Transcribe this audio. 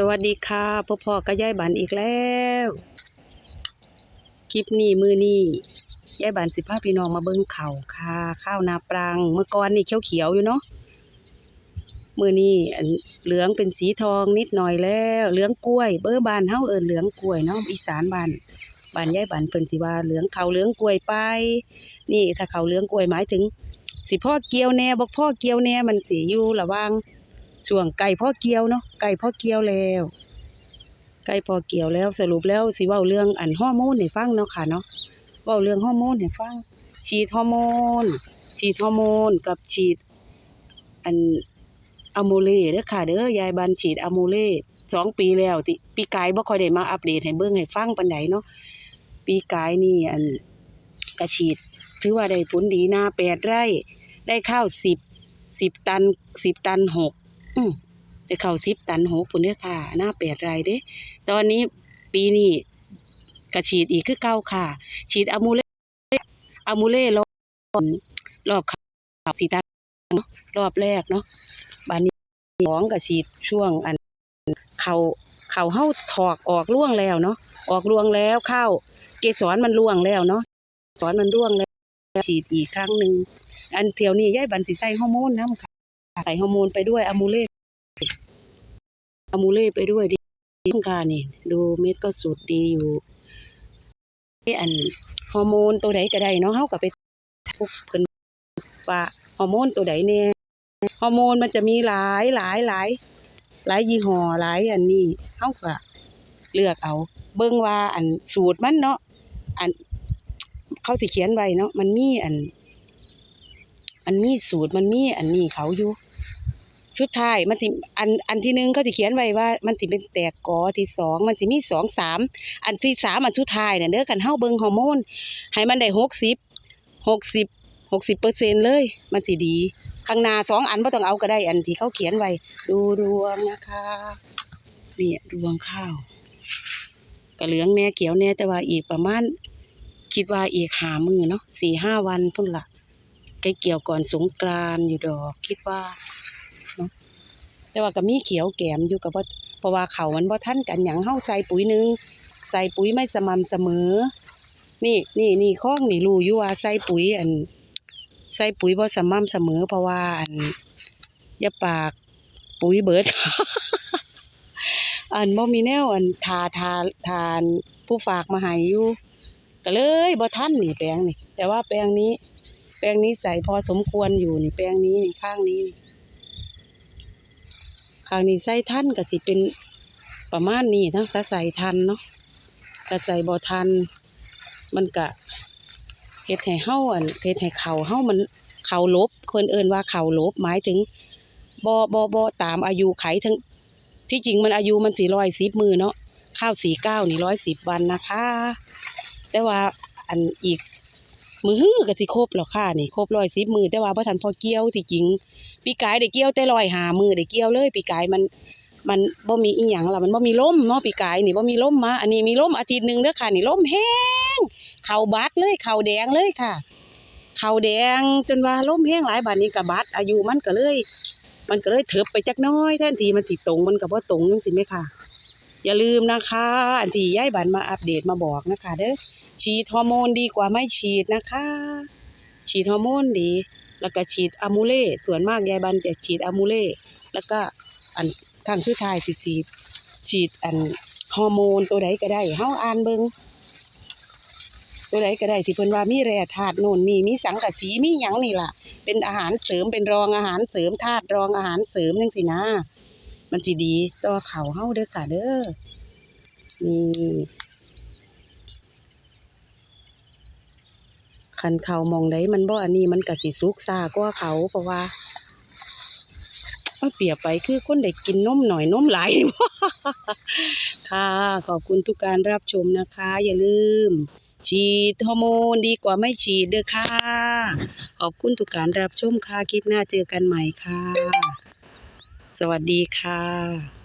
สวัสดีค่ะพ่อพ่อก็ยายบันอีกแล้ว คลิปนี้มือนี้ย้ายบันสิพาพี่น้องมาเบิ่งเขาค่ะ ข้าวนาปรังเมื่อก่อนนี่เขียวๆอยู่เนาะมือนี้เหลืองเป็นสีทองนิดหน่อยแล้ว เหลืองกล้วย เบอร์บานเฮาเอิ้นเหลืองกล้วยเนาะอีสานบานบานยายบันเพิ่นสิว่าเหลืองเขาเหลืองกล้วยไป นี่ถ้าเขาเหลืองกล้วยหมายถึง สิพ่อเกียวแน่บ่พ่อเกียวแน่มันสิอยู่ระว่าง ช่วงไก่พ่อเกี่ยวเนาะไก่พ่อเกี่ยวแล้ว ไก่พ่อเกี่ยวแล้วสรุปแล้วสิเว้าเรื่องอันฮอร์โมนให้ฟังเนาะค่ะเนาะเว้าเรื่องฮอร์โมนให้ฟัง ฉีดฮอร์โมน ฉีดฮอร์โมนกับฉีด อันอะโมเลเด้อค่ะเด้อยายบันฉีดอะโมเลสองปีแล้วติปีกายบ่ค่อยได้มาอัปเดตให้เบิ่งให้ฟังปานใดเนาะปีกายนี่อันก็ฉีด ถือว่าได้ผลดีนาแปดไร่ ได้ข้าวสิบสิบตันสิบตันหก อืมได้ข้าวสิบตันหกพุ่นเด้อค่ะ หน้าแปดไรเด้ ตอนนี้ปีนี้ก็ฉีดอีกคือเก่าค่ะ ฉีดอะมูเล่อะมูเล่รอบรอบข้าวสีตาเนาะรอบแรกเนาะบานนี้สองก็ฉีดช่วงอัน เขาเขาเฮาถอกออกร่วงแล้วเนาะออกร่วงแล้วข้าวเกสรมันร่วงแล้วเนาะสรมันร่วงแล้วฉีดอีกครั้งหนึ่งอันเที่ยวนี้ย่ายบันสิใส่ฮอร์โมนนํค่ะใส่ฮอร์โมนไปด้วยอะมูเล่ อะมูเล่ไปด้วยดีค่ะนี่ ดูเม็ดก็สุดดีอยู่ไอ้อันฮอร์โมนตัวใดก็ได้เนาะเฮาก็ไปพวกเพิ่นว่าฮอร์โมนตัวใดแน่ฮอร์โมนมันจะมีหลายหลายหลายหลายยี่ห้อหลายอันนี้เฮาก็เลือกเอา เบิ่งว่าอันสูตรมันเนาะอันเขาสิเขียนไว้เนาะมันมีอันมันมีสูตรมันมีอันนี้เขาอยู่ สุดท้ายมันสิอันอันที่หนึ่งเขาสิเขียนไว้ว่ามันสิเป็นแตกกอที่สองมันสิมีสองสามอันที่สามอันสุดท้ายเนี่ยเด้อกันเฮาเบิงฮอร์โมนให้มันได้หกสิบหกสิบหกสิบเปอร์เซ็นเลย มันสิดี ข้างหน้าสองอันบ่ต้องเอาก็ได้อันที่เขาเขียนไว้ ดูรวงนะคะนี่ยรวงข้าวก็เหลืองแน่เขียวแน่แต่ว่าอีกประมาณคิดว่าอีกหามือเนาะสี่ห้าวันพุ่นละใกล้เกี่ยวก่อนสงกรานอยู่ดอก คิดว่า เนาะแต่ว่าก็มีเขียวแกมอยู่กับว่าเพราะว่าเขามันบ่ทันกันหยังเฮาใส่ปุ๋ยหนึงใส่ปุ๋ยไม่สม่ำเสมอ นี่นี่นี่ข้องนี่รู้อยู่ว่าใส่ปุ๋ยอัน ใส่ปุ๋ยบ่สม่ำเสมอ เพราะว่าอันอย่าปากปุ๋ยเบิด อันบ่มีแนวอันทาทาทานผู้ฝากมาให้อยู่ก็เลยบ่ทันนี่แปลงนี่ แต่ว่าแปลงนี้ แปลงนี้ใส่พอสมควรอยู่นี่แปลงนี้นี่ข้างนี้นี่ ข้างนี้ใส่ทันก็สิเป็นประมาณนี้นะถ้าใส่ทันเนาะถ้าใส่บ่ทัน มันก็เฮ็ดให้เฮาอันเฮ็ดให้เขาเฮามันเขาลบคนเอิ้นว่าเขาลบหมายถึงบ่บ่บ่ตามอายุไขทั้งที่จริงมันอายุมันสี่ร้อยสิบมือเนาะข้าวสี่เก้านี่ร้อยสิบวันนะคะ แต่ว่าอันอีก มือฮือก็สิครบแล้วค่ะนี่ครบร้อยสิบมือแต่ว่าบ่ทันพอเกี่ยวที่จริง ปีกายได้เกี่ยวแต่ร้อยหามือได้เกี่ยวเลย ปีกายมันมันบ่มีอีหยังล่ะมันบ่มีลมเนาะปีกายนี่บ่มีลมมา อันนี้มีลมอาทิตย์หนึ่งเด้อค่ะนี่ลมแห้งเข่าบัดเลยเข่าแดงเลยค่ะเข่าแดงจนว่าลมแห้งหลายบาดนี้ก็บัดอายุมันก็เลย มันก็เลยเถิบไปจักน้อยแทนที่มันสิตรงมันก็บ่ตรงจังซี่แม่ค่ะ อย่าลืมนะคะ อันที่ยายบันมาอัปเดตมาบอกนะคะ เด้อฉีดฮอร์โมนดีกว่าไม่ฉีดนะคะ ฉีดฮอร์โมนดี แล้วก็ฉีดอะมูเล่ส่วนมากยายบันจะฉีดอะมูเล่แล้วก็อันทางชื่อทายสิฉีดฉีดอันฮอร์โมนตัวใดก็ได้เฮาอ่านเบิงตัวใดก็ได้ที่เพิ่นว่ามีแร่ธาตุโน่นนี่มีสังกะสีมีหยังนี่ล่ะ เป็นอาหารเสริมเป็นรองอาหารเสริมธาตุรองอาหารเสริมจังซี่นะ มันสิดีต่อเขาเฮาเด้อค่ะเด้อนี่คันเขามองได้มันบ่อันนี้มันก็สิสุกซากว่าเขาเพราะว่าเปรียบไปคือคนได้กินนมหน่อยนมหลายค่ะ ขอบคุณทุกการรับชมนะคะ อย่าลืม ฉีดฮอร์โมนดีกว่าไม่ฉีดเด้อค่ะ ขอบคุณทุกการรับชมค่ะ คลิปหน้าเจอกันใหม่ค่ะ สวัสดีค่ะ